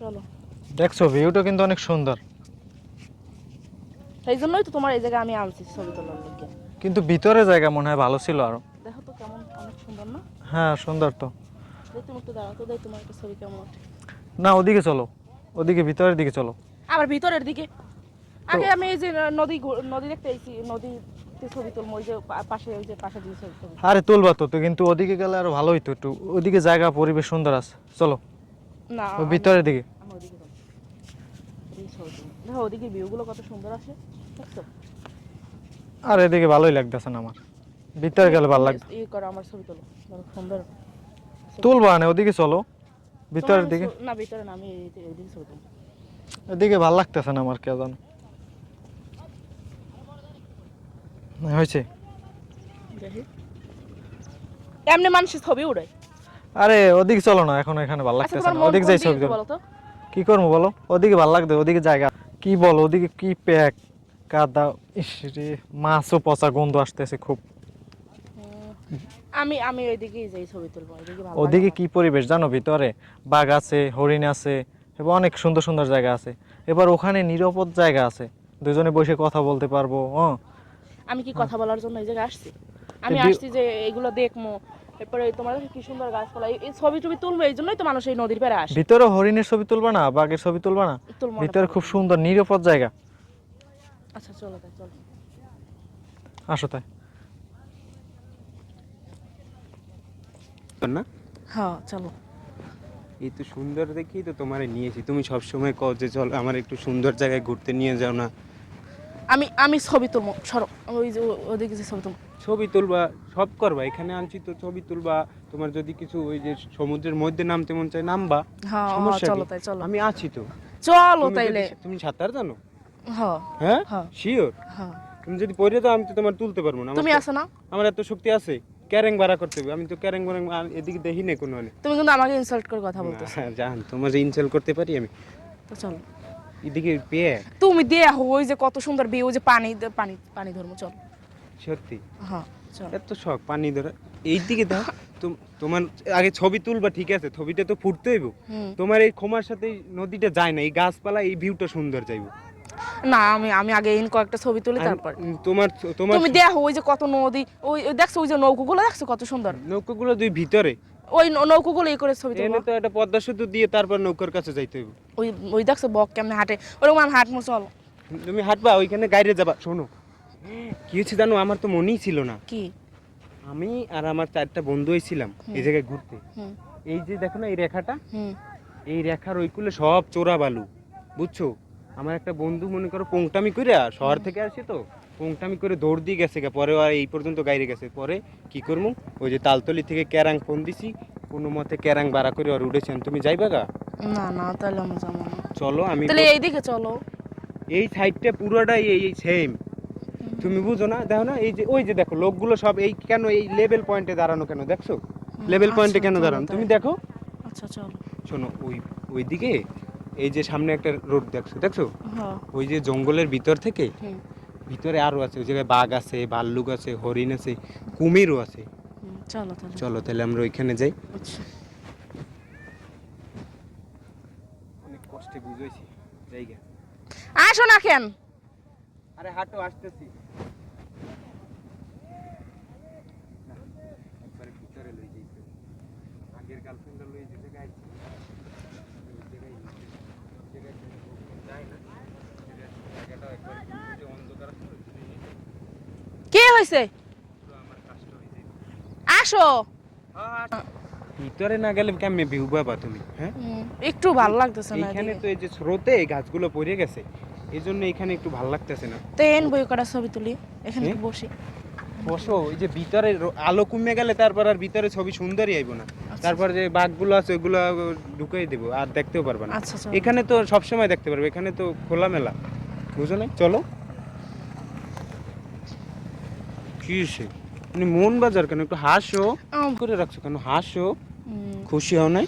চলো। দেখছ ভিউটা কিন্তু অনেক সুন্দর। সেই জন্যই তো তোমার এই জায়গায় আমি আনছি ছবি তোলার লিগে কিন্তু ভিতরে জায়গা মনে হয় ভালো ছিল আরও। দেখো তো কেমন অনেক সুন্দর না? হ্যাঁ সুন্দর তো। দেখ তুমি একটু দাঁড়াও তো দেখ তোমার একটা ছবি কেমন ওঠে না ওদিকে চলো। ওদিকে ভিতরের দিকে চলো। আবার ভিতরের দিকে? আগে আমি এই যে নদী নদী দেখতে এসেছি নদীতে ছবি তুলবো ওই যে পাশে ওই যে পাশে দিয়ে ছবি আরে তুলবা তো তো কিন্তু ওদিকে গেলে আরও ভালো হইতো একটু। ওদিকে জায়গা পরিবেশ সুন্দর আছে। চলো। না আমি- ভিতরের দিকে। ওদিকে দেখো ভিউগুলো কত সুন্দর আসে দেখছ? আর এদিকে ভালোই লাগতেছে না আমার। ভিতরে গেলে ভালো লাগবে ই করো আমার ছবি তোলো। সুন্দর। তুলবা না ওদিকে চলো। ভিতরের দিকে। না ভিতরে না আমি এই- ছবি তুলবো এদিকে ভালো লাগতেছে না আমার কে জানো। হয়েছে। দেখি এমনি মানুষের ছবি উড়ায়। আরে ওদিকে চলো না এখন এখানে ভালো আচ্ছা লাগতেছে না। ওদিকে যাই ছবি কি করব বলো? ওদিকে ভালো লাগবে ওদিকে জায়গা। কি বলো ওদিকে কি প্যাক কাদা ইস রে মাছও পচা গন্ধ আসতেছে খুব। আমি আমি ওইদিকেই যাই ছবি তুলবো ওইদিকে ভালো ওদিকে কি পরিবেশ জানো ভিতরে? বাঘ আছে হরিণ আছে এবং অনেক সুন্দর সুন্দর জায়গা আছে। এবার ওখানে নিরাপদ জায়গা আছে। দুজনে বসে কথা বলতে পারব হ্যাঁ আমি কি কথা বলার জন্য এই জায়গায় আসছি? আমি আসছি যে এগুলো দেখব এরপরে তোমার কাছে কি সুন্দর গাছপালা? এই- ছবি টবি তুলবো এই জন্যই তো মানুষ এই নদীর পাড়ে আসে। ভিতরে হরিণের ছবি তুলবা না বাঘের ছবি তুলবা না? ভিতরে খুব সুন্দর নিরাপদ জায়গা। আচ্ছা চলো তাই চলো। আসো তাই। না? হ্যাঁ চলো। এই তো সুন্দর দেখেই তো তোমারে নিয়েছি। তুমি সব সময় কও যে চল আমার একটু সুন্দর জায়গায় ঘুরতে নিয়ে যাও না। আমি আমি ছবি তুলবো সরো। ওই যে ও- ওদিকে যে ছবি তুলবো। ছবি তুলবা সব করবা। এখানে আনছি তো ছবি তুলবা। তোমার যদি কিছু ওই যে সমুদ্রের মধ্যে নামতে মন চায় নামবা। সমস্যা চলো তাই চলো। আমি আছি তো। চলো তাইলে। তুমি সাঁতার জানো? হ্যাঁ? শিওর তুমি যদি পড়ে দাও আমি তো তোমার তুলতে পারব না। আমার তুমি আছো না। আমার এত শক্তি আছে। ক্যারেং ভাড়া করতে হবে। আমি তো ক্যারেং ভাড়া এদিকে দেখি না কোনো মানে তুমি কিন্তু আমাকে ইনসাল্ট করে কথা বলতেছো। হ্যাঁ জান তোমার ইনসাল্ট করতে পারি আমি। তো চলো। এদিকে পেয়ে। তুমি দেখো ওই যে কত সুন্দর বিয়ে ওই যে পানি পানি পানি ধর্ম চল। সত্যি। হ্যাঁ এত শখ পানি ধরা। এই দিকে দাও তোমার আগে ছবি তুলবা ঠিক আছে? ছবিটা তো ফুটতে হইব। তোমার এই ক্ষমার সাথে নদীটা যায় না এই গাছপালা এই ভিউটা সুন্দর যাইব। না আমি আমি আগে ইন কয়েকটা ছবি তুলি তারপর। তোমার তোমার তুমি দেখো ওই যে কত নদী ওই দেখছ ওই যে নৌকোগুলো দেখছ কত সুন্দর? নৌকাগুলো দুই ভিতরে? ওই নৌকোগুলো এই করে ছবি তুলবো। তো একটা পদ্মা সেতু দিয়ে তারপর নৌকার কাছে যাইতে হইব। ওই ওই দেখছ বক কেমনে হাঁটে? ওরকম হাঁটমো চল। তুমি হাঁটবা ওইখানে গাড়ি যাবা শোনো। কি হয়েছে জানো? আমার তো মনেই ছিল না। কি? আমি আর আমার চারটা বন্ধু ছিলাম এই জায়গায় ঘুরতে। এই যে দেখো না এই রেখাটা? এই রেখার ওইগুলো সব চোরা বালু বুঝছ? আমার একটা বন্ধু মনে করো পোংটামি করে শহর থেকে আসি তো পোংটামি করে দৌড় দিয়ে গেছে গা। পরে আর এই পর্যন্ত গাইরে গেছে। পরে কি করব ওই যে তালতলি থেকে ক্যারাং ফোন দিছি কোনো মতে ক্যারাং বাড়া করে আর উঠেছেন তুমি যাইবা গা? না না তাহলে আমি যাব চলো আমি তাহলে এইদিকে চলো। এই সাইডটা পুরোটাই এই সেম তুমি বুঝো না? দেখো না এই যে ওই যে দেখো লোকগুলো সব এই কেন এই লেভেল পয়েন্টে দাঁড়ানো কেন? দেখছ? লেভেল পয়েন্টে আচ্ছা, কেন দাঁড়ানো? তুমি দেখো। আচ্ছা চলো। শোনো ওই ওইদিকে এই যে সামনে একটা রোড দেখছ দেখছ? হ্যাঁ। ওই যে জঙ্গলের ভিতর থেকে ভিতরে আরও আছে ওই জায়গায় বাঘ আছে ভাল্লুক আছে হরিণ আছে কুমিরও আছে। চলো তাহলে। চলো তাহলে আমরা ওইখানে যাই। আচ্ছা। অনেক কষ্টে বুঝেছি জায়গা। আসো না কেন? আরে হাঁটো আসতেছি। একবারে ভিতরে লই আগের গার্লফ্রেন্ডটা লই কে হয়েছে কাজটা হয়ে। আসো। ভিতরে না গেলে কেমনে ভিউ পাবা তুমি হ্যাঁ? একটু ভালো লাগতেছে না এদিকে। তো এই যে স্রোতে গাছগুলো পড়ে গেছে। এই জন্য এখানে একটু ভালো লাগতেছে না। তো এন বই কটা ছবি তুলি এখানে? একটু বসি। বসো ওই যে ভিতরে আলো কমে গেলে তারপর আর ভিতরে ছবি সুন্দরই আইব না। তারপর যে বাঘগুলো আছে ওইগুলো ঢুকাই দেবো আর দেখতেও পারবে না। আচ্ছা এখানে তো সব সময় দেখতে পারবে এখানে তো খোলামেলা। বুঝো না চলো। কি সে? মানে মন বাজার কেন? একটু হাসো। আম, করে রাখছো কেন? হাসো। খুশি হও নাই?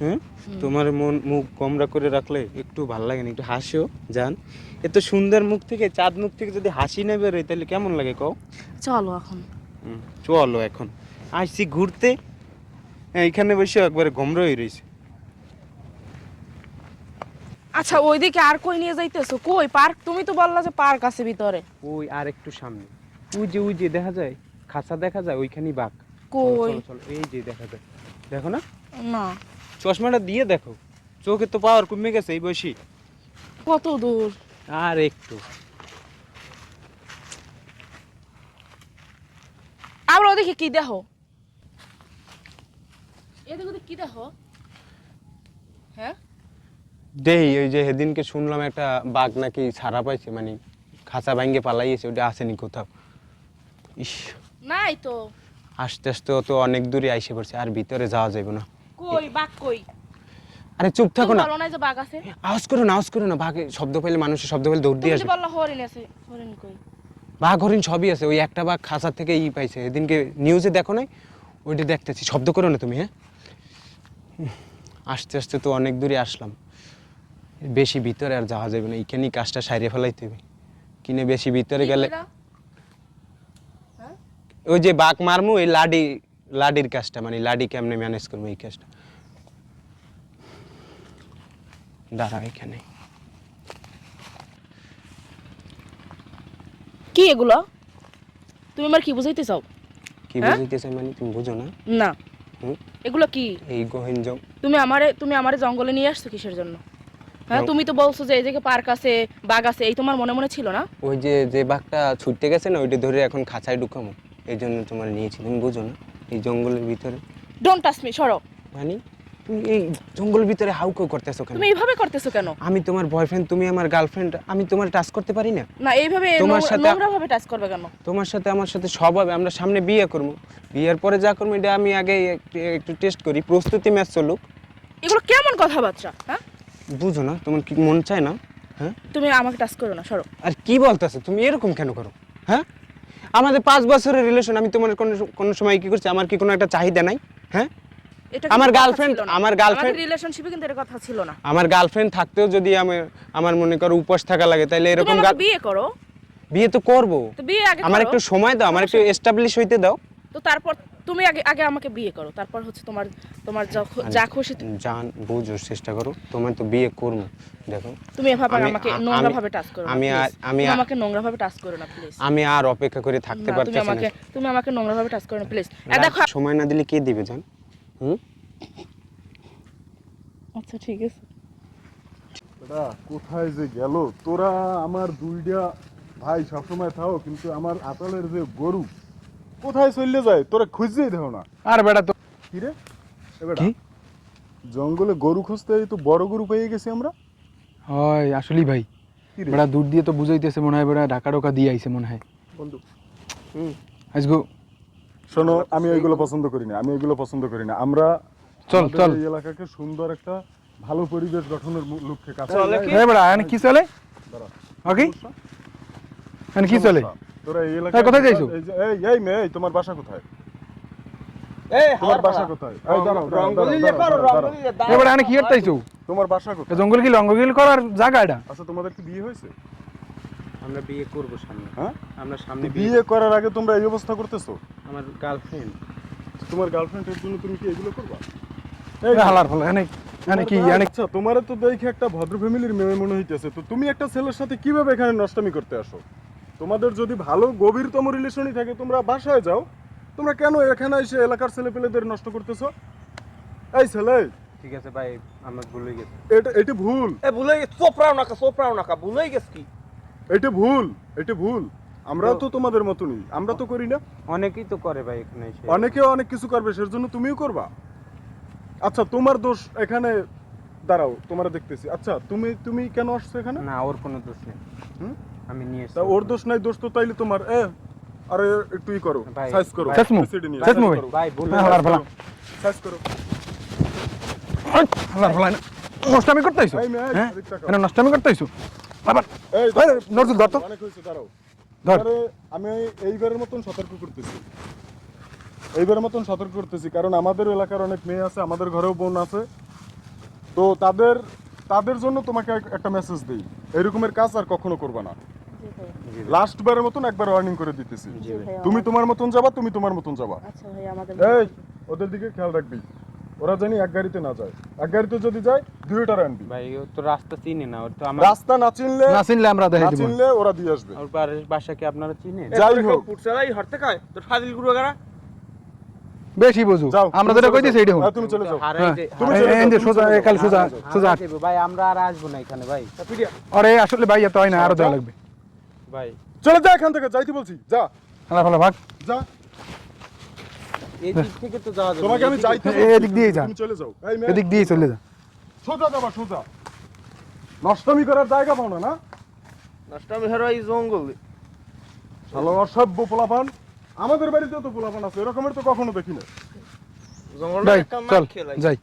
হ্যাঁ তোমার মন মুখ কমরা করে রাখলে একটু ভালো লাগে না একটু হাসিও জান। এত সুন্দর মুখ থেকে চাঁদ মুখ থেকে যদি হাসি না বেরোয় তাহলে কেমন লাগে কও? চলো এখন। হুম, চলো এখন। আসছি ঘুরতে। হ্যাঁ, এইখানে বসে একবারে গমরা হয়ে রয়েছে। আচ্ছা ওইদিকে আর কই নিয়ে যাইতেছো? কই পার্ক? তুমি তো বললা যে পার্ক আছে ভিতরে। ওই আর একটু সামনে। ওই যে ওই যে দেখা যায়? খাঁচা দেখা যায়? ওইখানেই বাঘ। কই? চলো, চলো, এই যে দেখা যায়। দেখো না? না। চশমাটা দিয়ে দেখো। চোখে তো পাওয়ার কমে গেছে এই বয়সী। কত দূর? আর একটু। আমরা ওদিকে কি দেখো? এদিকে কি দেখো? হ্যাঁ? দেই ওই যে সেদিনকে শুনলাম একটা বাঘ নাকি ছাড়া পাইছে মানে খাঁচা ভাঙ্গে পালাইছে ওটা আসেনি কোথাও। ইস। নাই তো। আস্তে আস্তে তো অনেক দূরে আইসে পড়ছে আর ভিতরে যাওয়া যাবে না। কই বাঘ কই? আরে চুপ থাকো না। বলো না যে বাঘ আছে? আওয়াজ করো না আওয়াজ করো না। বাঘে শব্দ পাইলে মানুষের শব্দ পাইলে দৌড় দিয়ে যে আসবে হরিণ আছে হরিণ কই? বাঘ হরিণ সবই আছে। ওই একটা বাঘ খাঁচা থেকে ই পাইছে। এদিনকে নিউজে দেখো নাই? ওইটা দেখতেছি। শব্দ করো না তুমি হ্যাঁ? আস্তে আস্তে তো অনেক দূরে আসলাম। বেশি ভিতরে আর যাওয়া যাবে না। এইখানেই কাজটা সারিয়ে ফেলাই তুমি কিনে বেশি ভিতরে গেলে? ওই যে বাঘ মারমু এই লাডি লাডির কাজটা মানে লাডি কেমনে ম্যানেজ করব এই কাজটা? দাঁড়া এখানে। কি এগুলো? তুমি আমার কি বুঝাইতে চাও? কি হ্যাঁ? বুঝাইতে চাই মানে তুমি বুঝো না? না। হুম? এগুলো কি? এই গহীন জং তুমি আমারে তুমি আমারে জঙ্গলে নিয়ে আসছো কিসের জন্য? হ্যাঁ তুমি তো বলছো যে এই জায়গায় পার্ক আছে বাঘ আছে এই তোমার মনে মনে ছিল না? ওই যে যে বাঘটা ছুটতে গেছে না ওইটা ধরে এখন খাঁচায় ঢুকামো এই জন্য তোমার নিয়েছি। তুমি বুঝো না? এই জঙ্গলের ভিতরে? ডোন্ট টাচ মি সরো। মানে তুমি এই জঙ্গলের ভিতরে হাউকাউ করতেছো কেন? তুমি এইভাবে করতেছো কেন? আমি তোমার বয়ফ্রেন্ড তুমি আমার গার্লফ্রেন্ড আমি তোমার টাচ করতে পারি না? না এইভাবে তোমার সাথে- ভাবে টাচ করবে কেন? তোমার সাথে আমার সাথে সব হবে আমরা সামনে বিয়ে করব। বিয়ের পরে যা করব এটা আমি আগে একটু- একটু টেস্ট করি। প্রস্তুতি ম্যাচ চলুক। এগুলো কেমন কথাবার্তা হ্যাঁ? বুঝো না তোমার কি মন চায় না? হ্যাঁ? তুমি আমাকে টাচ করো না সরো। আর কি বলতেছো? তুমি এরকম কেন করো? হ্যাঁ? আমাদের পাঁচ বছরের রিলেশন আমি তোমার কোনো কোনো সময় কি করছি? আমার কি কোনো একটা চাহিদা নাই? হ্যাঁ? আমার না। আমার গার্লফ্রেন্ড রিলেশনশিপে কিন্তু এর কথা ছিল না। আমার গার্লফ্রেন্ড থাকতেও যদি আমি আমার মনে করো উপোস থাকা লাগে তাহলে এরকম বিয়ে করো। বিয়ে তো করব। তো বিয়ে আগে আমার একটু সময় দাও আমার একটু এস্টাবলিশ হইতে দাও। তো তারপর তুমি আগে আগে আমাকে বিয়ে করো তারপর হচ্ছে তোমার তোমার যা খুশি জান বুঝো চেষ্টা করো। তোমার তো বিয়ে করব দেখো। তুমি এভাবে আমি- আমাকে নোংরা ভাবে টাচ করো না আমি আর- আমি আমাকে নোংরা ভাবে টাচ করো না প্লিজ আমি আর অপেক্ষা করে থাকতে তুমি পারতেছি আমাকে না তুমি আমাকে নোংরা ভাবে টাচ করো না প্লিজ দেখো সময় না দিলে কে দিবে জান? হুম? আচ্ছা ঠিক আছে। কোথায় যে গেল? তোরা আমার দুইটা ভাই সবসময় থাও কিন্তু আমার আতলের যে গরু কোথায় চললে যায়? তোরা খুঁজতেই দেখো না। আর বেটা তো কি রে? এ বেটা, কি? জঙ্গলে গরু খুঁজতে তো বড় গরু পেয়ে গেছি আমরা। হয় আসলেই ভাই। কি রে? বেটা দূর দিয়ে তো বুঝাইতেছে মনে হয় বেটা ঢাকা ঢোকা দিয়ে আইছে মনে হয়। বন্ধু। আজগো শোনো আমি ওইগুলো পছন্দ করি না আমি ওইগুলো পছন্দ করি না। আমরা চল, আমাদের চল। এই এলাকাকে সুন্দর একটা ভালো পরিবেশ গঠনের মু- লক্ষ্যে কাজ হ্যাঁ বেটা এখানে কি চলে? ওকে এখানে কি চলে? তোরা এই এই, এলাকায় কোথায় যাইছো? এই এই মেয়ে তোমার বাসা কোথায়? তোমার বাসা কোথায়? এই দাঁড়াও, দাঁড়াও, দাঁড়াও, দাঁড়াও, দাঁড়াও। এই বেটা কি করতেইছো তোমার বাসা কোথায়? জঙ্গল কি লঙ্গল করার জায়গা এটা? আচ্ছা তোমাদের কি বিয়ে হয়েছে? আমরা বিয়ে করব সামনে। হ্যাঁ? আমরা সামনে বিয়ে বিয়ে করার আগে তোমরা এই অবস্থা করতেছো? আমার গার্লফ্রেন্ড তোমার গার্লফ্রেন্ডের জন্য তুমি কি এগুলো করবা? এই হালার ফল এখানে এখানে কি আচ্ছা তোমার তো দেখে একটা ভদ্র ফ্যামিলির মেয়ে মনে হইতেছে। তো তুমি একটা ছেলের সাথে কীভাবে এখানে নষ্টামি করতে আসো? তোমাদের যদি ভালো গভীরতম রিলেশনই থাকে তোমরা বাসায় যাও। তোমরা কেন এখানে এসে এলাকার ছেলে পেলেদের নষ্ট করতেছো? এই ছেলে। ঠিক আছে ভাই আমার ভুলে গেছে। এটা এটা ভুল। এ ভুলে গেছি। চোপড়াও নাকা চোপড়াও নাকা ভুলে গেছি কি? এটা ভুল এটা ভুল। আমরাও তো তোমাদের মতনই আমরা তো করি না। অনেকেই তো করে ভাই এখানে এসে। অনেকে অনেক কিছু করবে সের জন্য তুমিও করবা। আচ্ছা তোমার দোষ এখানে দাঁড়াও তোমার দেখতেছি। আচ্ছা তুমি তুমি কেন আসছো এখানে? না ওর কোনো দোষ নেই। হুম? আমি নিয়ে তা ওর দোষ নাই দোষ তো তাইলে তোমার। এ আরে একটু ই করো সাইজ করো। সাইজ মু, সাইজ মু ভাই। করো, ভাই। ভুল সাইজ করো। হালার ফলা নষ্টামি এই মেয়ে, হ্যাঁ। এখানে নষ্টামি করতেইছো আবার। এই ধর। তো। অনেক হয়েছে দাঁড়াও। ধর। আমি এইবারের মতন সতর্ক করতেছি। এইবারের মতন সতর্ক করতেছি কারণ আমাদের এলাকার অনেক মেয়ে আছে আমাদের ঘরেও বোন আছে। তো তাদের তাদের জন্য তোমাকে একটা মেসেজ দিই। এরকমের কাজ আর কখনো করবে না। লাস্ট বারের মতন একবার ওয়ার্নিং করে দিতেছি। তুমি তোমার মতন যাবা তুমি তোমার মতন যাবা। আচ্ছা ভাই আমাদের এই ওদের দিকে খেয়াল রাখবি। ওরা জানি এক গাড়িতে না যায়। এক গাড়িতে যদি যায় দুইটার আনবি ভাই ও তো রাস্তা চিনে না ওর তো আমার রাস্তা না চিনলে না চিনলে আমরা দেখাই দিব। চিনলে ওরা দিয়ে আসবে। ওর বাড়ির বাসা কি আপনারা চিনেন? যাই হোক। পুটসালাই হরতে কয় তোর ফাজিল গুরু গারা বেশি বুঝু। আমরা তুমি যেটা। এইটা হন হ্যাঁ, তুমি চলে যাও। হ্যাঁ। তুমি চলে যাও, যে সোজা কাল সোজা হ্যাঁ, সোজা। হারাই ভাই আমরা আর আসব না এখানে ভাই। আরে আসলে ভাই এত হয় না আরও দেওয়া লাগবে। ভাই। চলে যা এখান থেকে যাইতে বলছি যা। হালা ফালা ভাগ। যা। এই দিক থেকে তো যাওয়া যাবে তোমাকে আমি যাইতে এদিক দিয়েই যা। তুমি চলে যাও। এই মেয়ে, এদিক দিয়ে চলে যা। সোজা যাবা সোজা। নষ্টমী করার জায়গা পাও না না? নষ্ট আমি হেরো এই জঙ্গল। ভালো অসভ্য পোলাপান। আমাদের বাড়িতেও তো পোলাপান আছে এরকমের তো কখনো দেখি না। জঙ্গল খেলাই যাই।